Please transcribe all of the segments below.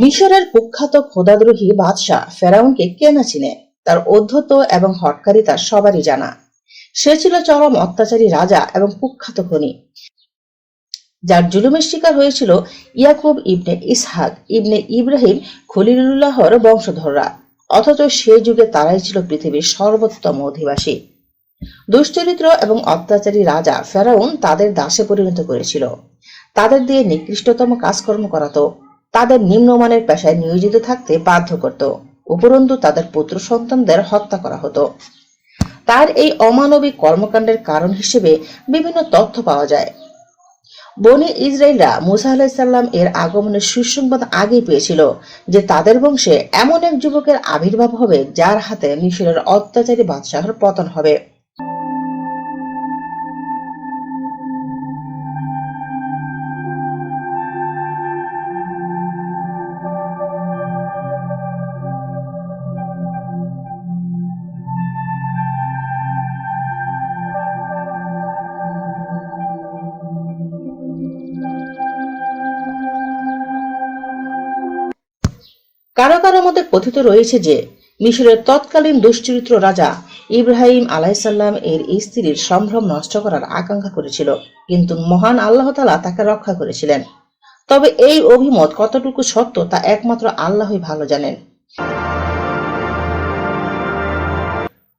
মিশরের কুখ্যাত খোদাদ্রোহী বাদশাহ ফেরাউনকে কে না চিনে? তার অধ্যত্ত এবং হটকারিতা সবারই জানা। সে ছিল চরম অত্যাচারী রাজা এবং কুখ্যাত খনি। যার জুলুমের শিকার হয়েছিল ইয়াকুব ইবনে ইসহাক ইবনে ইব্রাহিম খলিলুল্লাহর বংশধররা। অথচ সে যুগে তারাই ছিল পৃথিবীর সর্বোত্তম অধিবাসী। দুশ্চরিত্র এবং অত্যাচারী রাজা ফেরাউন তাদের দাসে পরিণত করেছিল। তাদের দিয়ে নিকৃষ্টতম কাজকর্ম করাতো। তাদের নিম্নমানের পেশায় নিয়োজিত থাকতে বাধ্য করত, উপরন্তু তাদের পুত্র সন্তানদের হত্যা করা হতো। তার এই অমানবিক কর্মকাণ্ডের কারণ হিসেবে বিভিন্ন তথ্য পাওয়া যায়। বনি ইসরায়েলরা মুসা আলাহিসাল্লাম এর আগমনের সুসংবাদ আগেই পেয়েছিল যে তাদের বংশে এমন এক যুবকের আবির্ভাব হবে যার হাতে মিশরের অত্যাচারী বাদশাহর পতন হবে। কারও কারও মধ্যে কথিত রয়েছে যে, মিশরের তৎকালীন দুশ্চরিত্র রাজা ইব্রাহিম আলাইসাল্লাম এর স্ত্রীর সম্ভ্রম নষ্ট করার আকাঙ্ক্ষা করেছিল। কিন্তু মহান আল্লাহ তালা তাকে রক্ষা করেছিলেন। তবে এই অভিমত কতটুকু সত্য তা একমাত্র আল্লাহই ভালো জানেন।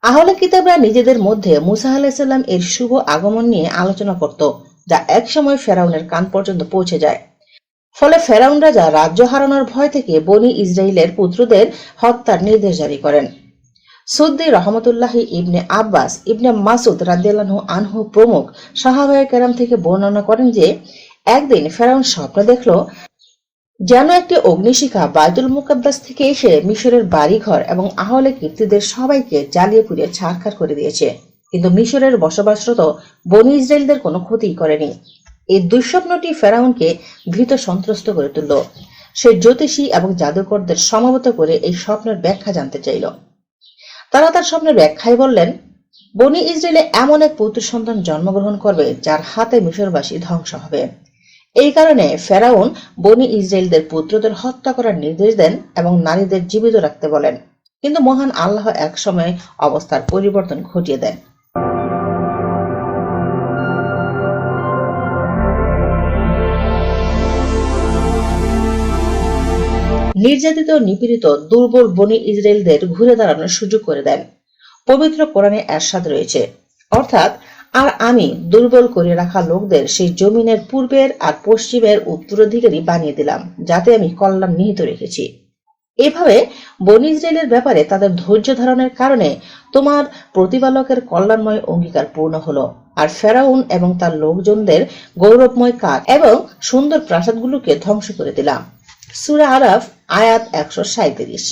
আহলে কিতাবরা নিজেদের মধ্যে মুসা আলাইসাল্লাম এর শুভ আগমন নিয়ে আলোচনা করত, যা একসময় ফেরাউনের কান পর্যন্ত পৌঁছে যায়। ফলে ফেরাউন রাজা রাজ্য হারানোর ভয় থেকে বনি ইসরায়েলের পুত্রদের হত্যার নির্দেশ জারি করেন। সুদ্দি রহমতুল্লাহ ইবনে আব্বাস, ইবনে মাসুদ রাদিয়াল্লাহু আনহু প্রমুখ সাহাবায়ে কেরাম থেকে বর্ণনা করেন যে, একদিন ফেরাউন স্বপ্ন দেখল যেন একটি অগ্নিশিখা বাইতুল মুকাদ্দাস থেকে এসে মিশরের বাড়িঘর এবং আহলে কীর্তিদের সবাইকে জ্বালিয়ে পুড়িয়ে ছারখার করে দিয়েছে। কিন্তু মিশরের বসবাসরত বনি ইসরায়েলদের কোনো ক্ষতি করেনি। এই দুঃস্বপ্নটি ফেরাউনকে ভীত সন্ত্রস্ত করে তুলল। সে জ্যোতিষী এবং জাদুকরদের সমাবেত করে এই স্বপ্নের ব্যাখ্যা জানতে চাইল। তারা তার স্বপ্নের ব্যাখ্যায় বললেন, বনি ইসরায়েলে এমন এক পুত্র সন্তান জন্মগ্রহণ করবে যার হাতে মিশরবাসী ধ্বংস হবে। এই কারণে ফেরাউন বনি ইসরায়েলদের পুত্রদের হত্যা করার নির্দেশ দেন এবং নারীদের জীবিত রাখতে বলেন। কিন্তু মহান আল্লাহ একসময় অবস্থার পরিবর্তন ঘটিয়ে দেন। নির্যাতিত, নিপীড়িত, দুর্বল বনি ইসরায়েলদের ঘুরে দাঁড়ানোর সুযোগ করে দেন। পবিত্র কোরআনে এরশাদ রয়েছে। অর্থাৎ, আর আমি দুর্বল করে রাখা লোকদের সেই জমিনের পূর্বের আর পশ্চিমের উত্তরাধিকারী বানিয়ে দিলাম, যাতে আমি কল্যাণ নিহিত রেখেছি। এভাবে বনি ইসরায়েলের ব্যাপারে তাদের ধৈর্য ধারণের কারণে তোমার প্রতিপালকের কল্যাণময় অঙ্গীকার পূর্ণ হলো, আর ফেরাউন এবং তার লোকজনদের গৌরবময় কাজ এবং সুন্দর প্রাসাদগুলোকে ধ্বংস করে দিলাম। সুরা আরাফ, আয়াত একশো সাঁত্রিশ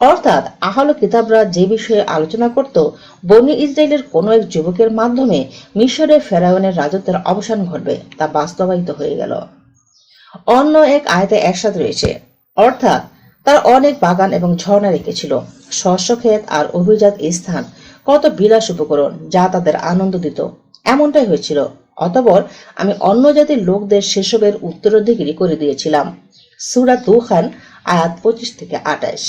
অর্থাৎ আহল কিতাবরা যে বিষয়ে আলোচনা করত, বনি ইসরায়েলের কোনো এক যুবকের মাধ্যমে মিশরে ফেরাউনের রাজত্বের অবসান ঘটবে তা বাস্তবায়িত হয়ে গেল। অন্য এক আয়তে একসাথে রয়েছে, অর্থাৎ তার অনেক বাগান এবং ঝর্ণা রেখেছিল, শস্য ক্ষেত আর অভিজাত স্থান, কত বিলাস উপকরণ যা তাদের আনন্দ দিত। এমনটাই হয়েছিল, অতপর আমি অন্য জাতির লোকদের সেসবের উত্তরাধিকারী করে দিয়েছিলাম। সুরা দোহান আয়াত পঁচিশ থেকে আঠাশ